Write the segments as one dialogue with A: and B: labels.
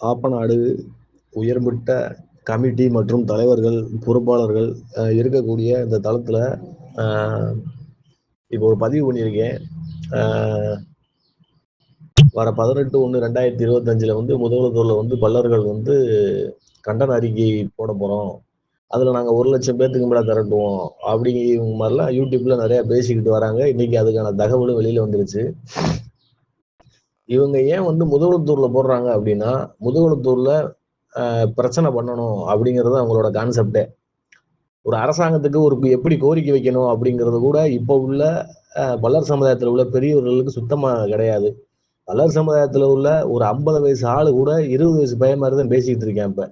A: ஆப்பநாடு உயர்மட்ட கமிட்டி மற்றும் தலைவர்கள் பொறுப்பாளர்கள் இருக்கக்கூடிய இந்த தளத்தில் இப்போ ஒரு பதிவு பண்ணியிருக்கேன். வர பதினெட்டு ஒன்று ரெண்டாயிரத்தி இருபத்தஞ்சில் வந்து முதல்வத்தூரில் வந்து பல்லர்கள் வந்து கண்டன அறிக்கை போட போகிறோம் அதில் நாங்கள் ஒரு லட்சம் பேர்த்துக்கு மேலே திரட்டுவோம் அப்படிங்கிற மாதிரிலாம் யூடியூப்பில் நிறையா பேசிக்கிட்டு வராங்க. இன்றைக்கி அதுக்கான தகவலும் வெளியில் வந்துருச்சு. இவங்க ஏன் வந்து முதுகுளத்தூர்ல போடுறாங்க அப்படின்னா முதுகுளத்தூர்ல பிரச்சனை பண்ணணும் அப்படிங்கிறது அவங்களோட கான்செப்டே ஒரு அரசாங்கத்துக்கு ஒரு எப்படி கோரிக்கை வைக்கணும் அப்படிங்கிறது கூட இப்போ உள்ள ஆஹ், சமுதாயத்தில் உள்ள பெரியவர்களுக்கு சுத்தமாக கிடையாது. பல்லர் சமுதாயத்தில் உள்ள ஒரு ஐம்பது வயசு ஆளு கூட இருபது வயசு பையன் மாதிரி தான் பேசிக்கிட்டு இருக்கேன் இப்போ.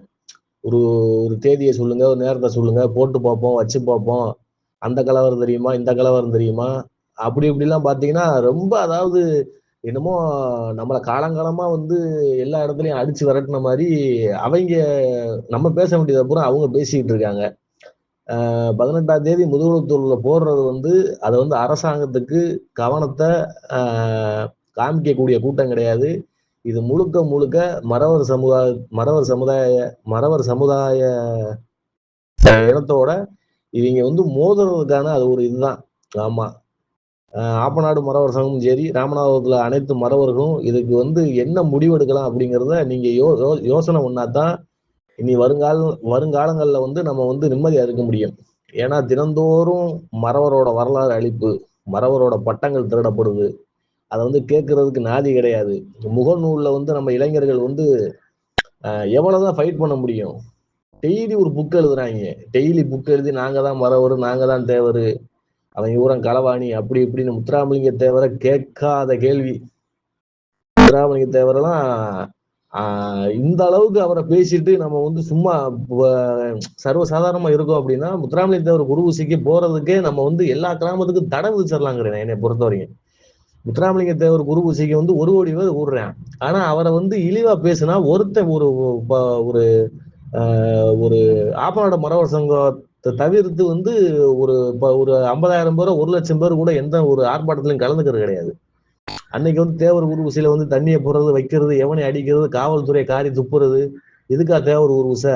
A: ஒரு ஒரு தேதியை சொல்லுங்க ஒரு நேரத்தை சொல்லுங்க போட்டு பார்ப்போம் வச்சு பார்ப்போம். அந்த கலவரம் தெரியுமா இந்த கலவரம் தெரியுமா? அப்படி இப்படிலாம் பார்த்தீங்கன்னா ரொம்ப அதாவது என்னமோ நம்மளை காலங்காலமா வந்து எல்லா இடத்துலயும் அடிச்சு விரட்டின மாதிரி அவங்க நம்ம பேச வேண்டியதை பூரா அவங்க பேசிக்கிட்டு இருக்காங்க. பதினெட்டாம் தேதி முதுகுளத்தூர்ல போடுறது வந்து அதை வந்து அரசாங்கத்துக்கு கவனத்தை காமிக்கக்கூடிய கூட்டம் கிடையாது. இது முழுக்க முழுக்க மறவர் சமுதாய மறவர் சமுதாய மறவர் சமுதாய இனத்தோட இவங்க வந்து மோதுறதுக்கான அது ஒரு இதுதான். ஆமா. ஆப்பநாடு மறவர் சங்கமும் சரி ராமநாதபுரத்தில் அனைத்து மறவர்களும் இதுக்கு வந்து என்ன முடிவெடுக்கலாம் அப்படிங்கிறத நீங்கள் யோ யோ- யோசனை பண்ணாதான் இனி வருங்கால வருங்காலங்களில் வந்து நம்ம வந்து நிம்மதியாக இருக்க முடியும். ஏன்னா தினந்தோறும் மறவரோட வரலாறு அழிப்பு மறவரோட பட்டங்கள் திருடப்படுது. அதை வந்து கேட்கறதுக்கு நாதி கிடையாது. முகநூலில் வந்து நம்ம இளைஞர்கள் வந்து எவ்வளோ தான் ஃபைட் பண்ண முடியும்? டெய்லி ஒரு புக் எழுதுறாங்க. டெய்லி புக் எழுதி நாங்கள் தான் மறவர் நாங்கள் தான் தேவர். அவன் ஊரம் களவாணி அப்படி இப்படின்னு முத்துராமலிங்க தேவரை கேட்காத கேள்வி. முத்துராமலிங்க தேவரெல்லாம் ஆஹ், இந்த அளவுக்கு அவரை பேசிட்டு நம்ம வந்து சும்மா சர்வசாதாரணமா இருக்கோம் அப்படின்னா முத்துராமலிங்க தேவர் குருவூசிக்கு போறதுக்கே நம்ம வந்து எல்லா கிராமத்துக்கும் தடை விதிச்சிடலாங்கிறேன் என்னை பொறுத்த வரைக்கும். முத்துராமலிங்க தேவர் குருபூசிக்கு வந்து ஒரு கோடி பேர் கூடுறேன் ஆனா அவரை வந்து இழிவா பேசுனா ஒருத்தன் ஒரு ஒரு ஒரு ஆப்பநாடு மரவர் சங்கத்தை தவிர்த்து வந்து ஒரு ப- ஒரு ஐம்பதாயிரம் பேரோ ஒரு லட்சம் பேர் கூட எந்த ஒரு ஆர்ப்பாட்டத்திலையும் கலந்துக்கிறது கிடையாது. அன்னைக்கு வந்து தேவர் உருவசியில வந்து தண்ணியை போடுறது வைக்கிறது எவனை அடிக்கிறது காவல்துறை காரி துப்புறது இதுக்கா தேவர் உருவசை